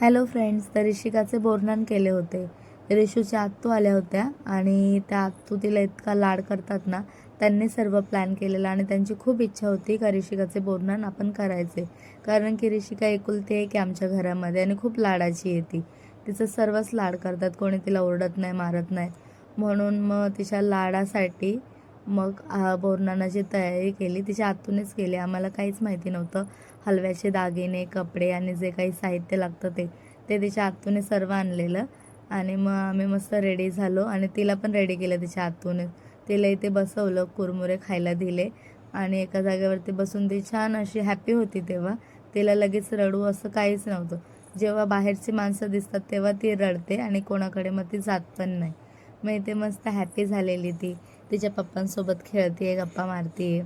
Hello friends तर ऋषिकाचे बोरनान केले होते. रेशूच्या आत्तू आल्या होत्या आणि त्या आत्तू तिला इतका लाड करतात ना त्यांनी सर्व प्लॅन केलेला आणि त्यांची खूप इच्छा होती का ऋषिकाचे बोरनान आपण करायचे. कारण की ऋषिका एकुलती आहे की आमच्या घरामध्ये आणि खूप लाडाची आहे ती. तिचं सर्वच लाड करतात कोणी तिला ओरडत नाही मारत नाही. म्हणून मग तिच्या लाडासाठी मग आ, जी तयारी केली तिच्या आतूनच केली. आम्हाला काहीच माहिती नव्हतं. हलव्याचे दागिने कपडे आणि जे काही साहित्य लागतं ते ते तिच्या आतूनच सर्व आणलेलं. आणि मग आम्ही मस्त रेडी झालो आणि तिला पण रेडी केलं तिच्या आतूनच. तिला इथे बसवलं कुरमुरे खायला दिले. आणि एका जागेवरती बसून ती छान अशी हॅपी होती तेव्हा. तिला लगेच रडू असं काहीच नव्हतं. जेव्हा बाहेरची माणसं दिसतात तेव्हा ती रडते आणि कोणाकडे मग ती जात पण नाही. मग इथे मस्त हॅपी झालेली ती. तिच्या पप्पांसोबत खेळते गप्पा मारते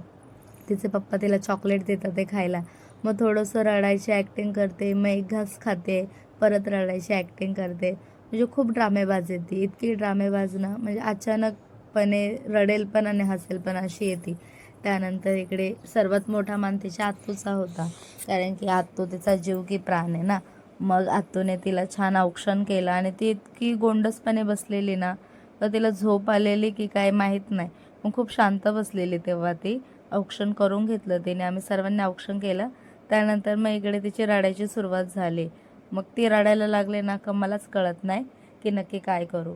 तिचे पप्पा तिला चॉकलेट देतात ते खायला. मग थोडंसं रडायची ॲक्टिंग करते मग एक घास खाते परत रडायची ॲक्टिंग करते. म्हणजे खूप ड्रामेबाज येते इतकी ड्रामेबाज ना म्हणजे अचानकपणे रडेल पण आणि हसेल पण अशी येते. त्यानंतर इकडे सर्वात मोठा मान तिच्या आत्तूचा होता. कारण की आत्तू तिचा जीव की प्राण आहे ना. मग आत्तूने तिला छान औक्षण केलं आणि ती इतकी गोंडसपणे बसलेली ना तर तिला झोप आलेली की काय माहीत नाही. मग खूप शांत बसलेली तेव्हा ती. औक्षण करून घेतलं तिने. आम्ही सर्वांनी औक्षण केलं. त्यानंतर मग इकडे तिची रडायची सुरुवात झाली. मग ती रडायला लागले ना का मलाच कळत नाही की नक्की काय करू.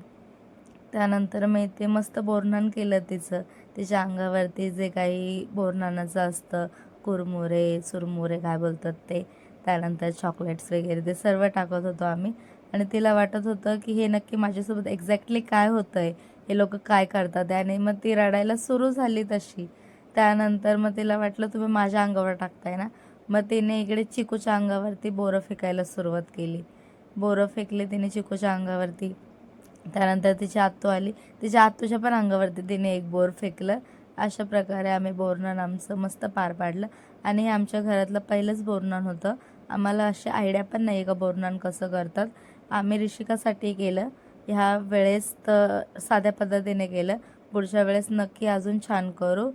त्यानंतर मी ते मस्त बोरणन केलं तिचं. तिच्या अंगावरती जे काही बोरणानाचं असतं कुरमुरे सुरमुरे काय बोलतात ते. त्यानंतर चॉकलेट्स वगैरे ते सर्व टाकत होतो आम्ही. आणि तिला वाटत होतं की हे नक्की माझ्यासोबत एक्झॅक्टली काय होतं आहे हे लोक काय करतात? आणि मग ती रडायला सुरू झाली तशी. त्यानंतर मग तिला वाटलं तुम्ही माझ्या अंगावर टाकताय ना? मग तिने इकडे चिकूच्या अंगावरती बोरं फेकायला सुरुवात केली. बोरं फेकले तिने चिकूच्या अंगावरती. त्यानंतर तिची आत्तू आली. तिच्या आत्तूच्या पण अंगावरती तिने एक बोर फेकलं. अशा प्रकारे आम्ही बोरनान आमचं मस्त पार पाडलं. आणि हे आमच्या घरातलं पहिलंच बोरनान होतं. आम्हाला अशी आयडिया पण नाही का बोरनान कसं करतात. आम्ही ऋषिकासाठी केलं ह्या वेळेस तर साध्या पद्धतीने केलं पुढच्या वेळेस नक्की अजून छान करू.